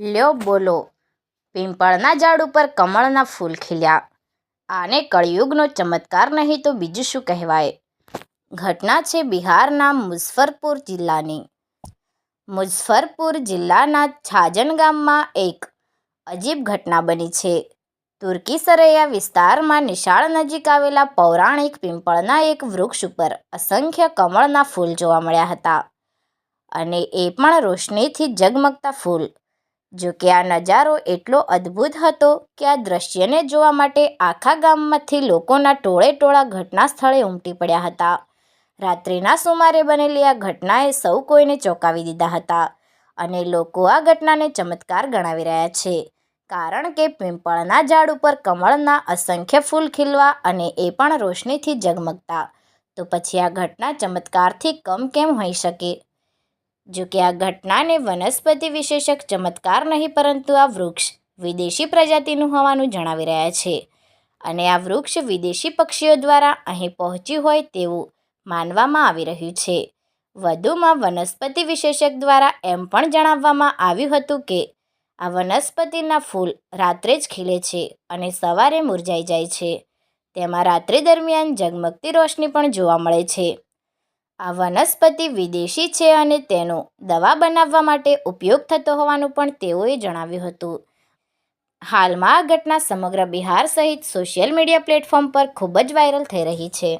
લ્યો બોલો. પીંપળના ઝાડ ઉપર કમળના ફૂલ ખીલ્યા. આને કળિયુગનો ચમત્કાર નહીં તો બીજું શું કહેવાય? ઘટના છે બિહારના મુઝફ્ફરપુર જિલ્લાની. મુઝફ્ફરપુર જિલ્લાના છાજન ગામમાં એક અજીબ ઘટના બની છે. તુર્કી સરૈયા વિસ્તારમાં નિશાળ નજીક આવેલા પૌરાણિક પીંપળના એક વૃક્ષ ઉપર અસંખ્ય કમળના ફૂલ જોવા મળ્યા હતા. અને એ પણ રોશનીથી ઝગમગતા ફૂલ. જો કે આ નજારો એટલો અદ્ભુત હતો કે આ દ્રશ્યને જોવા માટે આખા ગામમાંથી લોકોના ટોળે ટોળા ઘટના સ્થળે ઉમટી પડ્યા હતા. રાત્રિના સુમારે બનેલી આ ઘટનાએ સૌ કોઈને ચોંકાવી દીધા હતા અને લોકો આ ઘટનાને ચમત્કાર ગણાવી રહ્યા છે. કારણ કે પીંપળના ઝાડ ઉપર કમળના અસંખ્ય ફૂલ ખીલવા અને એ પણ રોશનીથી ઝગમગતા. તો પછી આ ઘટના ચમત્કારથી કમ કેમ હોઈ શકે? જો કે આ ઘટનાને વનસ્પતિ વિશેષક ચમત્કાર નહીં, પરંતુ આ વૃક્ષ વિદેશી પ્રજાતિનું હોવાનું જણાવી રહ્યા છે. અને આ વૃક્ષ વિદેશી પક્ષીઓ દ્વારા અહીં પહોંચ્યું હોય તેવું માનવામાં આવી રહ્યું છે. વધુમાં વનસ્પતિ વિશેષક દ્વારા એમ પણ જણાવવામાં આવ્યું હતું કે, આ વનસ્પતિના ફૂલ રાત્રે જ ખીલે છે અને સવારે મુરઝાઈ જાય છે. તેમાં રાત્રિ દરમિયાન ઝગમગતી રોશની પણ જોવા મળે છે. આ વનસ્પતિ વિદેશી છે અને તેનો દવા બનાવવા માટે ઉપયોગ થતો હોવાનું પણ તેઓએ જણાવ્યું હતું. હાલમાં આ ઘટના સમગ્ર બિહાર સહિત સોશિયલ મીડિયા પ્લેટફોર્મ પર ખૂબ જ વાયરલ થઈ રહી છે.